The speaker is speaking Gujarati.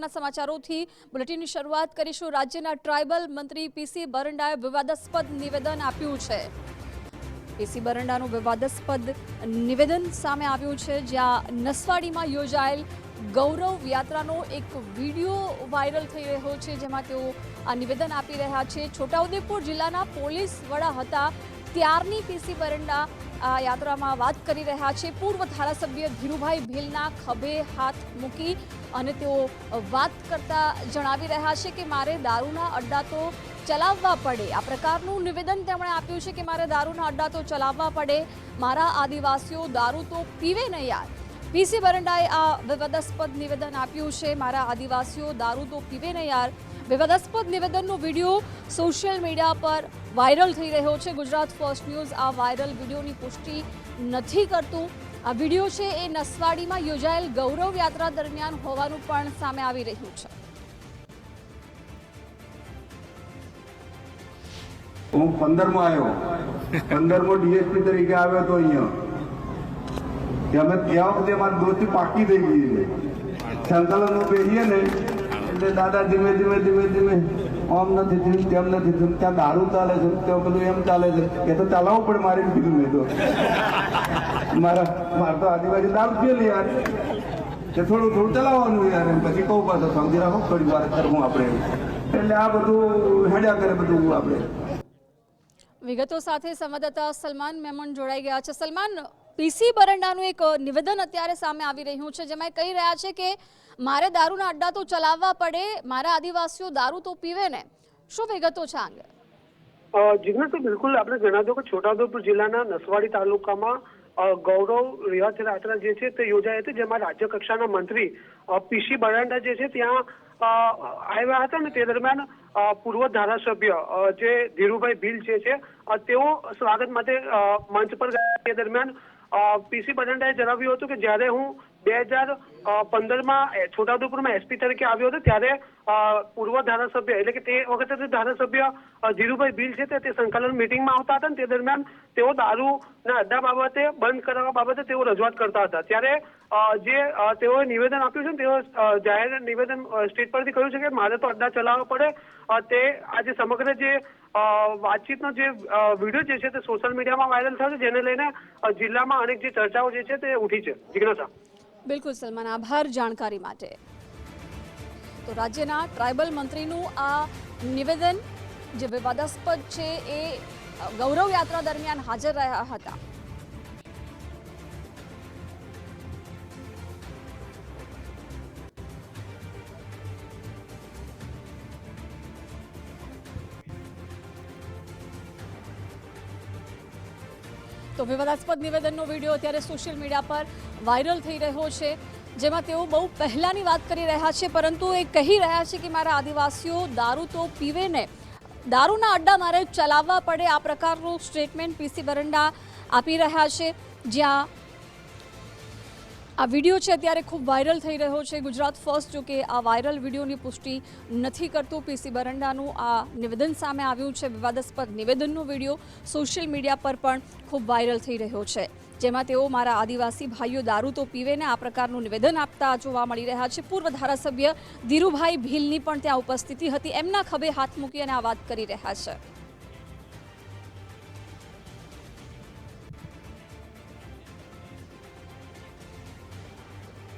મહત્વના સમાચારોથી બુલેટિનની શરૂઆત કરીશું. રાજ્યના ટ્રાઇબલ મંત્રી પીસી બરંડાએ વિવાદાસ્પદ નિવેદન આપ્યું છે. પીસી બરંડાનું વિવાદાસ્પદ નિવેદન સામે આવ્યું છે, જ્યાં નસવાડીમાં યોજાયેલ ગૌરવ યાત્રાનો એક વીડિયો વાયરલ થઈ રહ્યો છે, જેમાં તેઓ આ નિવેદન આપી રહ્યા છે. છોટાઉદેપુર જિલ્લાના પોલીસ વડા હતા. ત્યારની પીસી બરંડા યાત્રામાં વાત કરી રહ્યા છે પૂર્વ ધારાસભ્ય ધીરુભાઈ ભીલના ખભે હાથ મૂકી અને તેઓ વાત કરતા જણાવી રહ્યા છે કે મારે દારૂના અડ્ડા તો ચલાવવા પડે. આ પ્રકારનું નિવેદન તેમણે આપ્યું છે કે મારે દારૂના અડ્ડા તો ચલાવવા પડે. મારા આદિવાસીઓ દારૂ તો પીવે નહીં યાર. પીસી બરંડાએ આ વિવાદાસ્પદ નિવેદન આપ્યું છે. મારા આદિવાસીઓ દારૂ તો પીવે ને યાર. વિવાદાસ્પદ નિવેદનનો વીડિયો સોશિયલ મીડિયા પર વાયરલ થઈ રહ્યો છે. ગુજરાત ફર્સ્ટ ન્યૂઝ આ વાયરલ વિડીયોની પુષ્ટિ નથી કરતું. આ વીડિયો છે એ નસવાડીમાં યોજાયેલ ગૌરવ યાત્રા દરમિયાન હોવાનું પણ સામે આવી રહ્યું છે. હું પંદરમો આવ્યો. પંદરમો ડીએસપી તરીકે આવ્યો હતો અહીંયા. અમે ત્યાં વખતે મારી દોસ્તી પાકી થઈ ગઈ સંકલનો પહેરીએ ને, એટલે દાદા ધીમે ધીમે ધીમે ધીમે, આમ નથી થયું, તેમ નથી થયું, ત્યાં દારૂ ચાલે છે, ત્યાં બધું એમ ચાલે છે. એ તો ચલાવવું પડે, મારે કીધું મેં તો. મારા, મારે તો આદિવાસી દારૂ પીએ યાર. કે થોડું થોડું ચલાવવાનું યાર પછી કહું પાછો સમજી રાખો થોડી વાર કરવું આપણે. એટલે આ બધું હેડ્યા કરે બધું આપણે. વિગતો સાથે સંવાદદાતા સલમાન મેમણ જોડાઈ ગયા છે. સલમાન પીસી બરંડાનું એક નિવેદન અત્યારે સામે આવી રહ્યું છે, જેમાં કહી રહ્યા છે કે મારે દારૂના અડ્ડા તો ચલાવવા પડે, મારા આદિવાસીઓ દારૂ તો પીવે ને. શું વિગતો છે આ અંગે? બિલકુલ આપણે જણાવી દો કે છોટાઉદેપુર જિલ્લાના નસવાડી તાલુકામાં ગૌરવ રિયાત યાત્રા જે છે તે યોજાઈ હતી, જેમાં રાજ્ય કક્ષાના મંત્રી પીસી બરાંડા જે છે ત્યાં આવ્યા હતા ને તે દરમિયાન પૂર્વ ધારાસભ્ય જે ધીરુભાઈ ભીલ જે છે તેઓ સ્વાગત માટે મંચ પર ગયા. તે દરમિયાન પીસી બરાંડાએ જણાવ્યું હતું કે જ્યારે હું બે હજાર પંદરમાં છોટાઉદેપુરમાં એસપી તરીકે આવ્યો હતો, ત્યારે પૂર્વ ધારાસભ્ય એટલે કે તે વખતે જે ધારાસભ્ય ધીરુભાઈ ભીલ છે તે સંકલન મિટિંગમાં આવતા હતા તે દરમિયાન તેઓ દારૂના અડ્ડા બાબતે, બંધ કરવા બાબતે તેઓ રજૂઆત કરતા હતા. ત્યારે જે તેઓએ નિવેદન આપ્યું છે ને, તેઓ જાહેર નિવેદન સ્ટેટ પરથી કહ્યું છે કે મારે તો અડ્ડા ચલાવવો પડે. તે આજે સમગ્ર જે વાતચીતનો જે વીડિયો જે છે તે સોશિયલ મીડિયામાં વાયરલ થયો જેને લઈને જિલ્લામાં અનેક જે ચર્ચાઓ જે છે તે ઉઠી છે. જિજ્ઞાસા. બિલકુલ, સલમાન, આભાર જાણકારી માટે. તો રાજ્યના ટ્રાઇબલ મંત્રીનું આ નિવેદન, જે વિવાદાસ્પદ છે, એ ગૌરવ યાત્રા દરમિયાન હાજર રહ્યા હતા. તો વિવાદાસ્પદ નિવેદનનો વીડિયો અત્યારે સોશિયલ મીડિયા પર વાયરલ થઈ રહ્યો છે, જેમાં તેઓ બહુ પહેલાંની વાત કરી રહ્યા છે, પરંતુ એ કહી રહ્યા છે કે મારા આદિવાસીઓ દારૂ તો પીવે ને દારૂના અડ્ડા મારે ચલાવવા પડે, આ પ્રકારનું સ્ટેટમેન્ટ પીસી બરંડા આપી રહ્યા છે, જ્યાં આ વીડિયો છે અત્યારે ખૂબ વાયરલ થઈ રહ્યો છે. ગુજરાત ફર્સ્ટ જો કે આ વાયરલ વિડીયોની પુષ્ટિ નથી કરતું. પીસી બરંડાનું આ નિવેદન સામે આવ્યું છે. વિવાદાસ્પદ નિવેદનનો વીડિયો સોશિયલ મીડિયા પર પણ ખૂબ વાયરલ થઈ રહ્યો છે. જેમાં તેઓ, મારા આદિવાસી ભાઈઓ દારૂ તો પીવેને આ પ્રકારનું નિવેદન આપતા જોવા મળી રહ્યા છે. પૂર્વ ધારાસભ્ય ધીરુભાઈ ભીલની પણ ત્યાં ઉપસ્થિતિ હતી. એમના ખભે હાથ મૂકી અને આ વાત કરી રહ્યા છે.